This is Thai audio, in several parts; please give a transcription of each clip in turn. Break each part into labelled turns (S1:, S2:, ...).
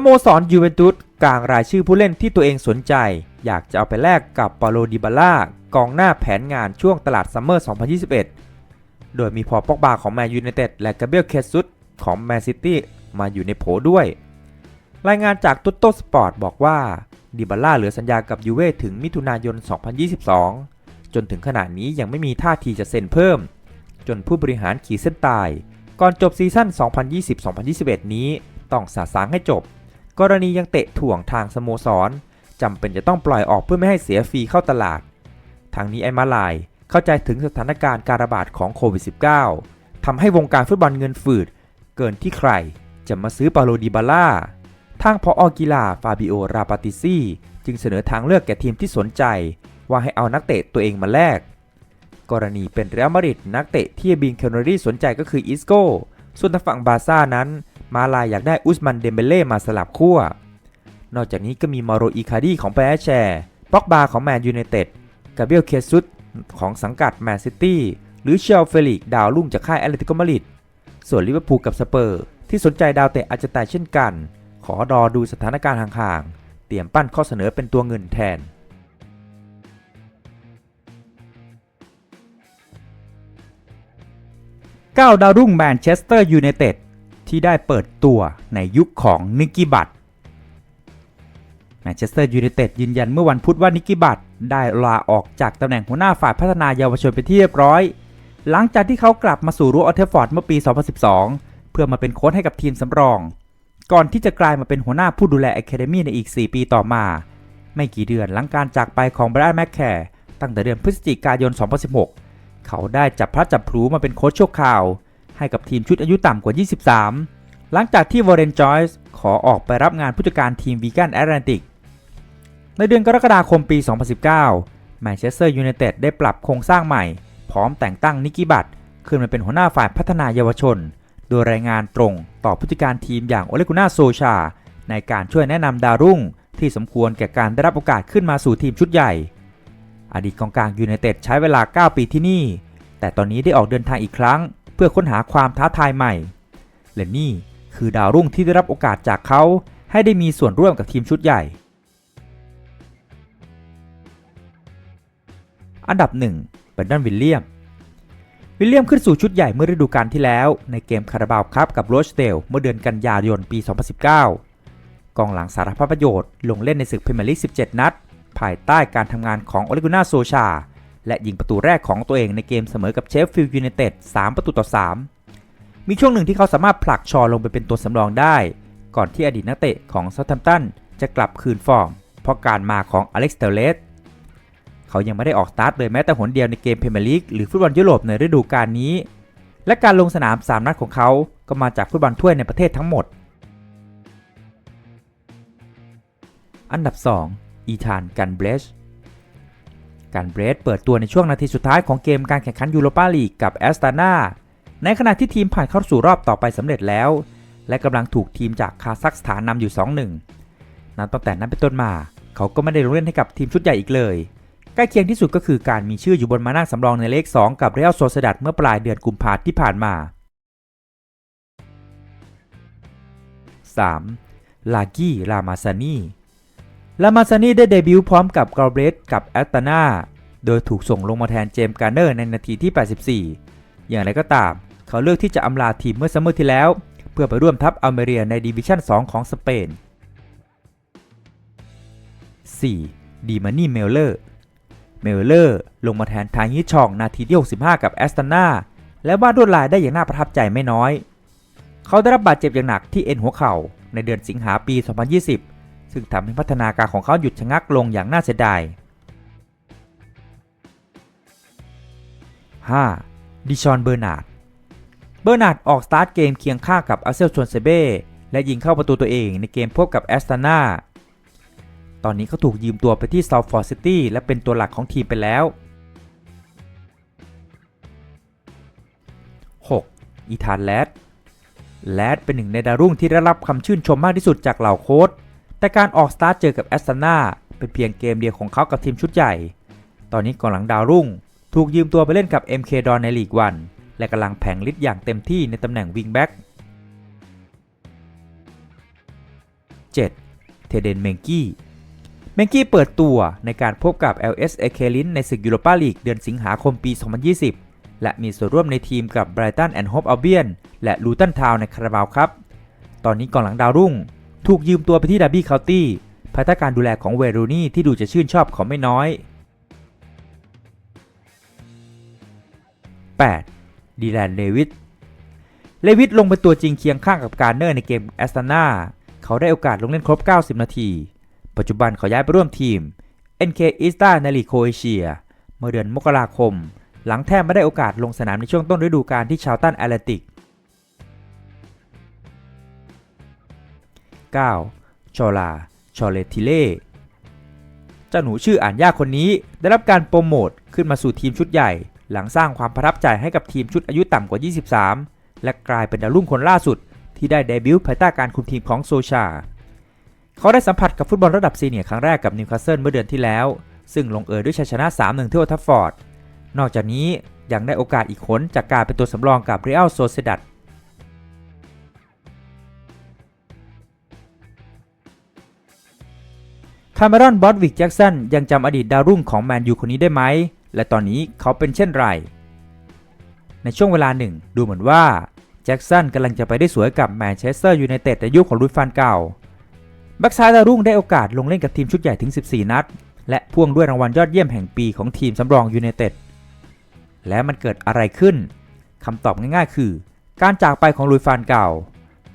S1: โมสรยูเวนตุสกลางรายชื่อผู้เล่นที่ตัวเองสนใจ อยากจะเอาไปแลกกับปาโลดิบาล่ากองหน้าแผนงานช่วงตลาดซัมเมอร์ 2021 โดยมีพอปอกบาของแมนยูไนเต็ดและกาเบรียลเคซุสของแมนซิตี้มาอยู่ในโผด้วย รายงานจากตุตโตสปอร์ตบอกว่าดิบาล่าเหลือสัญญากับยูเว่ถึงมิถุนายน 2022 จนถึงขณะนี้ยังไม่มีท่าทีจะเซ็นเพิ่ม จนผู้บริหารขีดเส้นตาย ก่อนจบซีซั่น 2020-2021 นี้ต้องสาสางให้จบ กรณียังเตะถ่วงทางสโมสรจำเป็นจะต้องปล่อยออกเพื่อไม่ให้เสียฟรีเข้าตลาด ทางนี้ไอ้มาลายเข้าใจถึงสถานการณ์การระบาดของโควิด -19 ทำให้วงการฟุตบอลเงินฝืด เกินที่ใครจะมาซื้อปาโลดิบาล่าทางพออกีฬาฟาบิโอ ราปาติซี่จึงเสนอทางเลือกแก่ทีมที่สนใจ ว่าให้เอานักเตะตัวเองมาแลก กรณีเป็นเรอัลมาดริดนักเตะที่บิงเคลนอรี่สนใจก็คืออิสโก้ ส่วนทางฝั่งบาซ่านั้น มาลายอยากได้อุสมันเดมเบเล่มาสลับขั้วนอกจากนี้ก็มีมาโรอีคาดีของแปรแชร์ป็อกบาของแมนยูไนเต็ดกาเบียลเคซุสของสังกัดแมนซิตี้หรือเชลเฟลิกดาวรุ่งจากค่ายแอตเลติโกมาริดส่วนลิเวอร์พูลกับสเปอร์ ที่สนใจดาวเตะอาร์เจนตายเช่นกัน ขอรอดูสถานการณ์ห่างๆ เตรียมปั้นข้อเสนอเป็นตัวเงินแทน9ดาวรุ่งแมนเชสเตอร์ยูไนเต็ด ที่ได้เปิดตัวในยุคของนิกกี้บัตแมนเชสเตอร์ยูไนเต็ดยืนยันเมื่อวันพุธว่านิกกี้บัตได้ลาออกจากตำแหน่งหัวหน้าฝ่ายพัฒนายาวชนไปที่เรียบร้อย หลังจากที่เขากลับมาสู่รั้วออเทฟฟอร์ดเมื่อปี 2012 เพื่อมาเป็นโค้ชให้กับทีมสำรอง ก่อนที่จะกลายมาเป็นหัวหน้าผู้ดูแลอะคาเดมี่ในอีก 4 ปีต่อมา ไม่กี่เดือนหลังการจากไปของไบรอันแมคแคร์ตั้งแต่เดือนพฤศจิกายน 2016 เขาได้จับพลัดจับพลูมาเป็นโค้ชชั่วคราว ให้กับทีมชุดอายุต่ำกว่า 23 หลังจากที่วอร์เรนจอยส์ขอออกไปรับงานผู้จัดการทีมวีแกนแอตแลนติก ในเดือนกรกฎาคมปี 2019 แมนเชสเตอร์ยูไนเต็ดได้ปรับโครงสร้างใหม่ พร้อมแต่งตั้งนิกกี้บัตขึ้นมาเป็นหัวหน้าฝ่ายพัฒนาเยาวชน โดยรายงานตรงต่อผู้จัดการทีมอย่างโอเลกุน่าโซชา ในการช่วยแนะนำดาวรุ่ง ที่สมควรแก่การได้รับโอกาสขึ้นมาสู่ทีมชุดใหญ่ อดีตกองกลางยูไนเต็ดใช้เวลา 9 ปีที่นี่ แต่ตอนนี้ได้ออกเดินทางอีกครั้ง เพื่อค้นหาความท้าทายใหม่ และนี่คือดาวรุ่งที่ได้รับโอกาสจากเขาให้ได้มีส่วนร่วมกับทีมชุดใหญ่ อันดับ1เบรนดันวิลเลียม วิลเลียมขึ้นสู่ชุดใหญ่เมื่อฤดูกาลที่แล้ว ในเกมคาราบาวครับกับโรชเดลเมื่อเดือนกันยายนปี 2019 กองหลังสารพัดประโยชน์ ลงเล่นในศึกพรีเมียร์ลีก 17 นัด ภายใต้การทำงานของโอเลกุน่าโซชา และยิงประตูแรกของตัวเองในเกมเสมอกับเชฟฟิลด์ยูไนเต็ด3ประตูต่อ 3 มีช่วงหนึ่งที่เขาสามารถผลักชอลงไปเป็นตัวสำรองได้ ก่อนที่อดีตนักเตะของเซาท์แฮมป์ตันจะกลับคืนฟอร์ม เพราะการมาของอเล็กซ์เตเลสเขายังไม่ได้ออกสตาร์ทเลยแม้แต่หนเดียวในเกมเพรเมียร์ลีกหรือฟุตบอลยุโรปในฤดูกาลนี้ และการลงสนาม 3 นัดของเขาก็มาจากฟุตบอลถ้วยในประเทศทั้งหมด อันดับ 2 อีธาน กันเบรช กันเบรชเปิดตัวในช่วงนาทีสุดท้ายของเกมการแข่งขันยูโรปาลีกกับแอสตานาในขณะที่ทีมผ่านเข้าสู่รอบต่อไปสำเร็จแล้ว และกำลังถูกทีมจากคาซัคสถานนำอยู่ 2-1 นับตั้งแต่นั้นเป็นต้นมา เขาก็ไม่ได้ลงเล่นให้กับทีมชุดใหญ่อีกเลย ใกล้เคียงที่สุดก็คือการมีชื่ออยู่บนมานั่งสำรองในเลข 2 กับเรอัลโซเซดัดเมื่อปลายเดือนกุมภาพันธ์ที่ผ่านมา 3. ลากี้ลามาซานี ลามาซานีได้เดบิวต์พร้อมกับกราเบรสกับแอตตานาโดยถูกส่งลงมาแทนเจมส์การ์เนอร์ในนาทีที่ 84 อย่างไรก็ตาม เขาเลือกที่จะอำลาทีมเมื่อซัมเมอร์ที่แล้ว เพื่อไปร่วมทัพอเมเรียในดิวิชั่น 2 ของสเปน 4. ดีมานี่เมลเลอร์เมลเลอร์ลงมาแทนทางยิชองนาทีที่ 65 กับแอสตันนาและวาดลวดลายได้อย่างน่าประทับใจไม่น้อย เขาได้รับบาดเจ็บอย่างหนักที่เอ็นหัวเข่าในเดือนสิงหาปี 2020 ซึ่งทำให้พัฒนาการของเขาหยุดชะงักลงอย่างน่าเสียดาย 5. ดิชอนเบอร์นาร์ด เบอร์นาร์ดออกสตาร์ทเกมเคียงข้างกับอาเซลชวนเซเบ้และยิงเข้าประตูตัวเองในเกมพบกับแอสตันนาตอนนี้เขาถูกยืมตัวไปที่ซา f ฟอร์ซิตี้และเป็นตัวหลักของทีมไปแล้ว 6. อีธานแลดแลดเป็นหนึ่งในดาวรุ่งที่ได้รับคำชื่นชมมากที่สุดจากเหล่าโค้ช แต่การออกสตาร์ทเจอกับแอสตันนาเป็นเพียงเกมเดียวของเขากับทีมชุดใหญ่ ตอนนี้กองหลังดาวรุ่ง ถูกยืมตัวไปเล่นกับ MK ดอนในลีกวัน และกำลังแผงฤทธิ์อย่างเต็มที่ในตำแหน่งวิงแบ็ก 7 เทเดนเมงกี้ เมงกี้เปิดตัวในการพบกับ LS เอเคลินในศึกยูโรปาลีกเดือนสิงหาคมปี 2020 และมีส่วนร่วมในทีมกับไบรตันแอนด์โฮปอัลเบียนและลูตันทาวในคาราบาวครับ ตอนนี้กองหลังดาวรุ่ง ถูกยืมตัวไปที่ดาร์บี้เคานตี้ภายใต้การดูแลของเวรูนี่ที่ดูจะชื่นชอบเขาไม่น้อย 8. ดีแลน เลวิส เลวิสลงเป็นตัวจริงเคียงข้างกับการเนอร์ในเกมแอสตันนาเขาได้โอกาสลงเล่นครบ 90 นาที ปัจจุบันเขาย้ายไปร่วมทีม NK i s t a ในลีกโคเอเชีย เมื่อเดือนมกราคม หลังแทบไม่ได้โอกาสลงสนามในช่วงต้นฤดูกาลที่ชาวตันแอตแลนติก 9. ชอลา ชอเลติเล่ เจ้าหนูชื่ออ่านยากคนนี้ ได้รับการโปรโมทขึ้นมาสู่ทีมชุดใหญ่ หลังสร้างความประทับใจให้กับทีมชุดอายุต่ำกว่า 23 และกลายเป็นดาวรุ่งคนล่าสุด ที่ได้เดบิวต์ภายใต้การคุมทีมของโซชา เขาได้สัมผัสกับฟุตบอลระดับซีเนียร์ครั้งแรกกับนิวคาสเซิลเมื่อเดือนที่แล้ว ซึ่งลงเอยด้วยชัยชนะ 3-1 ที่โอทัฟฟอร์ด นอกจากนี้ยังได้โอกาสอีกคนจากการเป็นตัวสำรองกับเรอัลโซเซดัด คาร์เมรอนบอสวิกแจ็กสันยังจำอดีตดาวรุ่งของแมนยูคนนี้ได้ไหม และตอนนี้เขาเป็นเช่นไร ในช่วงเวลาหนึ่ง ดูเหมือนว่าแจ็กสันกำลังจะไปได้สวยกับแมนเชสเตอร์ยูไนเต็ดในยุคของลุยฟานเก่าแบ็กซ้ายดาวรุ่งได้โอกาสลงเล่นกับทีมชุดใหญ่ถึง 14 นัด และพ่วงด้วยรางวัลยอดเยี่ยมแห่งปีของทีมสำรองยูไนเต็ดและมันเกิดอะไรขึ้นคำตอบง่ายๆ คือ การจากไปของลุยฟานเก่า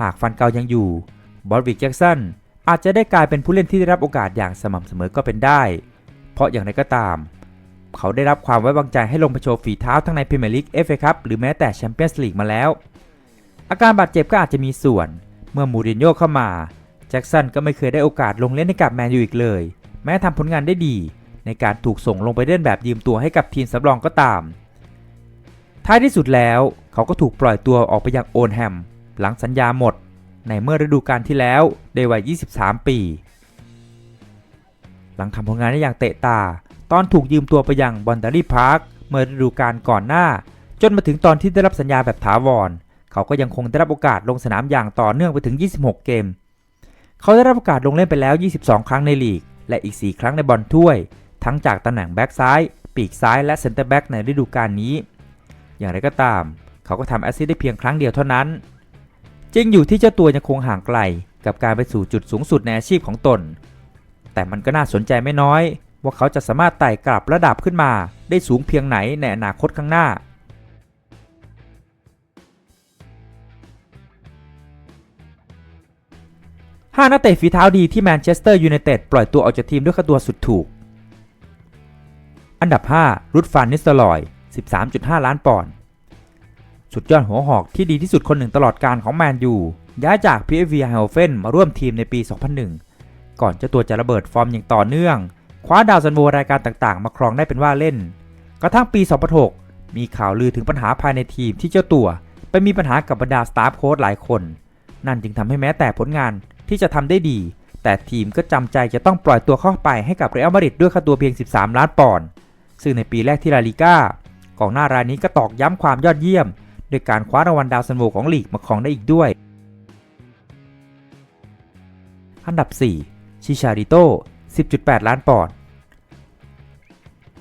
S1: หากฟันเก่ายังอยู่บอสวิกแจ็กสัน อาจจะได้กลายเป็นผู้เล่นที่ได้รับโอกาสอย่างสม่ำเสมอก็เป็นได้ เพราะอย่างไรก็ตาม เขาได้รับความไว้วางใจให้ลงไปโชว์ฝีเท้าทั้งในพรีเมียร์ลีกเอฟเอคัพหรือแม้แต่แชมเปี้ยนส์ลีกมาแล้ว อาการบาดเจ็บก็อาจจะมีส่วน เมื่อมูรินโญ่เข้ามาแจ็กสันก็ไม่เคยได้โอกาสลงเล่นให้กับแมนยูอีกเลย แม้ทำผลงานได้ดี ในการถูกส่งลงไปเล่นแบบยืมตัวให้กับทีมสำรองก็ตาม ท้ายที่สุดแล้ว เขาก็ถูกปล่อยตัวออกไปยังโอนแฮมหลังสัญญาหมด ในเมื่อฤดูกาลที่แล้วในวัย 23 ปี หลังทำผลงานได้อย่างเตะตา ตอนถูกยืมตัวไปยังบอนดารีพาร์คเมื่อฤดูกาลก่อนหน้า จนมาถึงตอนที่ได้รับสัญญาแบบถาวร เขาก็ยังคงได้รับโอกาสลงสนามอย่างต่อเนื่องไปถึง 26 เกม เขาได้รับโอกาสลงเล่นไปแล้ว 22 ครั้งในลีก และอีก 4 ครั้งในบอลถ้วย ทั้งจากตำแหน่งแบ็กซ้าย ปีกซ้ายและเซนเตอร์แบ็กในฤดูกาลนี้ อย่างไรก็ตาม เขาก็ทำแอสซิสต์ได้เพียงครั้งเดียวเท่านั้น จริงอยู่ที่เจ้าตัวยังคงห่างไกล กับการไปสู่จุดสูงสุดในอาชีพของตน แต่มันก็น่าสนใจไม่น้อย ว่าเขาจะสามารถไต่กลับระดับขึ้นมา ได้สูงเพียงไหนในอนาคตข้างหน้า5นักเตะฝีเท้าดีที่แมนเชสเตอร์ยูไนเต็ดปล่อยตัวออกจากทีมด้วยค่าตัวสุดถูก อันดับ 5 รุดฟานนิสตอร์ลอย 13.5 ล้านปอนด์ สุดยอดหัวหอกที่ดีที่สุดคนหนึ่งตลอดการของแมนยูย้ายจาก PSV h e l f e n มาร่วมทีมในปี 2001 ก่อนเจ้าตัวจะระเบิดฟอร์มอย่างต่อเนื่อง คว้าดาวซันโวรายการต่างๆ มาครองได้เป็นว่าเล่น กระทั่งปี 2006 มีข่าวลือถึงปัญหาภายในทีมที่เจ้าตัว ไปมีปัญหากับบรรดาสตาฟโค้ชหลายคน นั่นจึงทำให้แม้แต่ผลงานที่จะทำได้ดี แต่ทีมก็จำใจจะต้องปล่อยตัวเข้าไปให้กับเรอัลมาดริดด้วยค่าตัวเพียง 13 ล้านปอนด์ซึ่งในปีแรกที่ลาลิก้ากองหน้ารายนี้ก็ตอกย้ำความยอดเยี่ยม โดยการคว้ารางวัลดาวซันโวของลีกมาครองได้อีกด้วย อันดับ 4 ชิชาริโต้ 10.8 ล้านปอนด์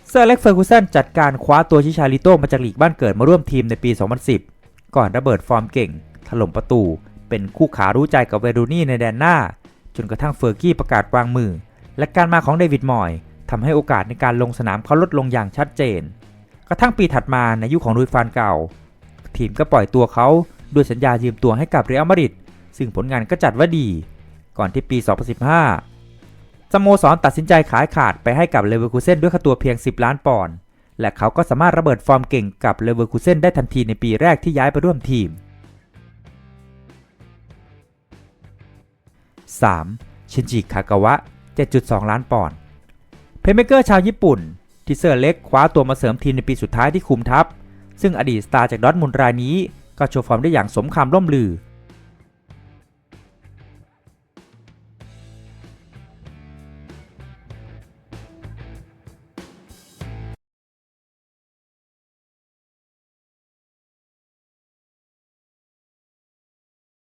S1: เซอร์เล็กเฟอร์กูสันจัดการคว้าตัวชิชาริโต้มาจากลีกบ้านเกิดมาร่วมทีมในปี 2010 ก่อนระเบิดฟอร์มเก่ง ถล่มประตู เป็นคู่ขารู้ใจกับเวรูนี่ในแดนหน้า จนกระทั่งเฟอร์กี้ประกาศวางมือ และการมาของเดวิดมอยทำให้โอกาสในการลงสนามเขาลดลงอย่างชัดเจน กระทั่งปีถัดมาในยุคของลุยฟานเก่า ทีมก็ปล่อยตัวเขาด้วยสัญญายืมตัวให้กับเรอัลมาดริดซึ่งผลงานก็จัดว่าดี ก่อนที่ปี 2015 สโมสรตัดสินใจขายขาดไปให้กับเลเวอร์คูเซนด้วยค่าตัวเพียง 10 ล้านปอนด์และเขาก็สามารถระเบิดฟอร์มเก่งกับเลเวอร์คูเซนได้ทันทีในปีแรกที่ย้ายไปร่วมทีม 3. ชินจิคากาวะ 7.2 ล้านปอนด์เพลเมเกอร์ชาวญี่ปุ่น ที่เซอร์เล็กคว้าตัวมาเสริมทีมในปีสุดท้ายที่คุมทัพ ซึ่งอดีตสตาร์จากดอทมุนรายนี้ก็โชว์ฟอร์มได้อย่างสมคำล่มลือ